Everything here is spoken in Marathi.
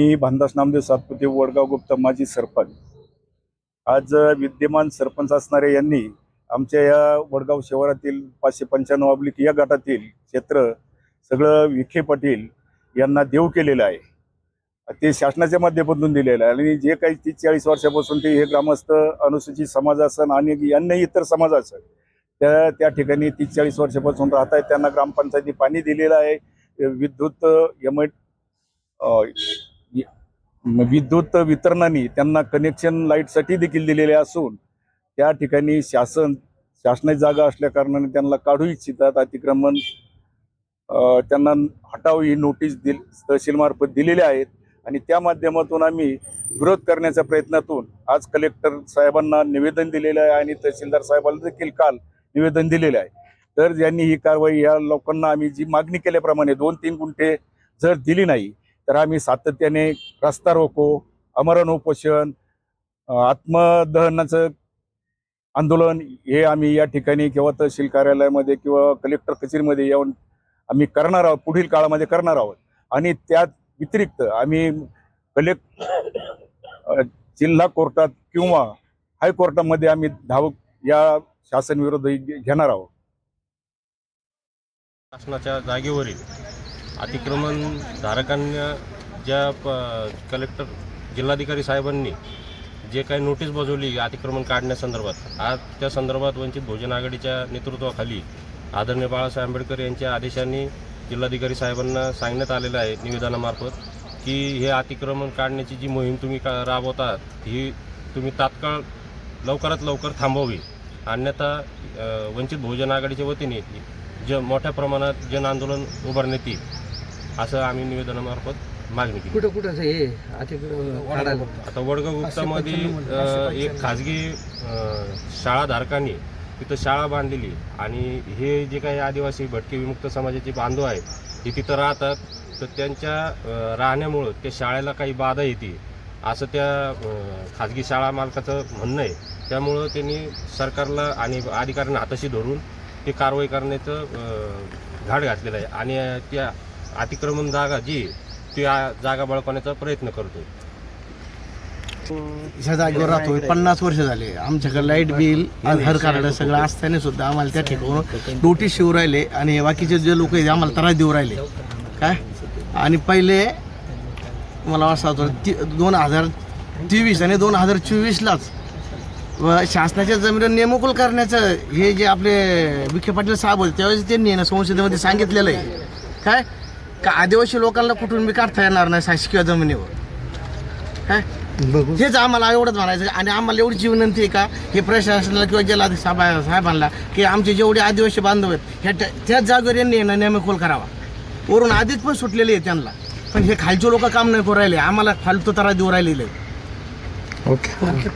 मी भानदास नामदेव सातपुते वडगाव गुप्ता माजी सरपंच. आज विद्यमान सरपंच असणारे यांनी आमच्या या वडगाव शहरातील पाचशे पंच्याण्णव अब्लिक या गटातील क्षेत्र सगळं विखे पाटील यांना देऊ केलेलं आहे. ते शासनाच्या माध्यमातून दिलेलं आहे. आणि जे काही तीस चाळीस वर्षापासून ते हे ग्रामस्थ अनुसूचित समाज असन आणि अन्य इतर समाज असन त्या त्या ठिकाणी तीस चाळीस वर्षापासून राहत आहेत त्यांना ग्रामपंचायती पाणी दिलेलं आहे. विद्युत एम विद्युत वितरणाने त्यांना कनेक्शन लाईटसाठी देखील दिलेले असून त्या ठिकाणी शासन शासनाची जागा असल्या कारणाने त्यांना काढू इच्छितात. अतिक्रमण त्यांना हटाव ही नोटीस दिल तहसीलमार्फत दिलेल्या आहेत. आणि त्या माध्यमातून आम्ही विरोध करण्याच्या प्रयत्नातून आज कलेक्टर साहेबांना निवेदन दिलेलं आहे आणि तहसीलदार साहेबांना देखील काल निवेदन दिलेलं आहे. तर यांनी ही कारवाई या लोकांना आम्ही जी मागणी केल्याप्रमाणे दोन तीन गुंठे जर दिली नाही तर आम्ही सातत्याने रस्ता रोको अमरण उपोषण आत्मदहनाचं आंदोलन हे आम्ही या ठिकाणी किंवा तहसील कार्यालयामध्ये किंवा कलेक्टर कचेरीमध्ये येऊन आम्ही करणार आहोत पुढील काळामध्ये करणार आहोत. आणि त्या व्यतिरिक्त आम्ही कलेक्ट जिल्हा कोर्टात किंवा हायकोर्टामध्ये आम्ही धाव या शासन विरोध घेणार आहोत. शासनाच्या जागेवरील अतिक्रमण धारकांना ज्या प- कलेक्टर जिल्हाधिकारी साहेबांनी जे काही नोटीस बजावली अतिक्रमण काढण्यासंदर्भात आज त्या संदर्भात वंचित बहुजन आघाडीच्या नेतृत्वाखाली आदरणीय बाळासाहेब आंबेडकर यांच्या आदेशाने जिल्हाधिकारी साहेबांना सांगण्यात आलेलं आहे निवेदनामार्फत की हे अतिक्रमण काढण्याची जी मोहीम तुम्ही का राबवतात ही तुम्ही तात्काळ लवकरात लवकर थांबवावी. अन्यथा वंचित बहुजन आघाडीच्या वतीने ज मोठ्या प्रमाणात जन आंदोलन उभारण्यात येईल. असं आम्ही निवेदनामार्फत मागणी केली. कुठं कुठं असं हे काढायला? आता वडगाव गुप्तामध्ये अ, एक खाजगी अ, शाळाधारकांनी तिथं शाळा बांधलेली आणि हे जे काही आदिवासी भटके विमुक्त समाजाचे बांधव आहेत ते तिथं राहतात. तर त्यांच्या अ, राहण्यामुळं त्या शाळेला काही बाधा येते असं त्या अ, खाजगी शाळा मालकाचं म्हणणं आहे. त्यामुळं त्यांनी सरकारला आणि अधिकाऱ्यांना हाताशी धरून ते कारवाई करण्याचं अ, घाट घातलेलं आहे. आणि त्या अतिक्रमण जागा जी ती आ- जागा बळकवण्याचा प्रयत्न करतोय. ह्या जागेवर राहतोय. पन्नास वर्ष झाले. आमच्याकडे लाइट बिल आधार कार्ड सगळं असताना सुद्धा आम्हाला त्या ठिकाणून नोटीस शिवू राहिले आणि हे बाकीचे जे लोक आहेत आम्हाला त्रास देऊ राहिले. काय? आणि पहिले मला असं होतं ती दोन हजार तेवीस आणि दोन हजार चोवीसलाच व शासनाच्या जमिनीवर नेमकुल करण्याचं हे जे आपले विखे पाटील साहेब होते त्यावेळेस त्यांनी ना संसदेमध्ये सांगितलेलं आहे. काय? का आदिवासी लोकांना कुठून बी काढता येणार नाही शासकीय जमिनीवर? काय हेच आम्हाला एवढंच म्हणायचं आणि आम्हाला एवढीची विनंती आहे का? हे प्रशासनाला किंवा जिल्हा साहेब साहेबांना की आमचे जेवढे आदिवासी बांधव आहेत ह्या त्या- त्याच जागेवर यांनी आहे ना नेमखोल करावा. वरून आधीच पण सुटलेले आहे त्यांना. पण हे खालचे लोक काम नाही करू राहिले. आम्हाला फालतू तरा देऊ राहिलेले ओके.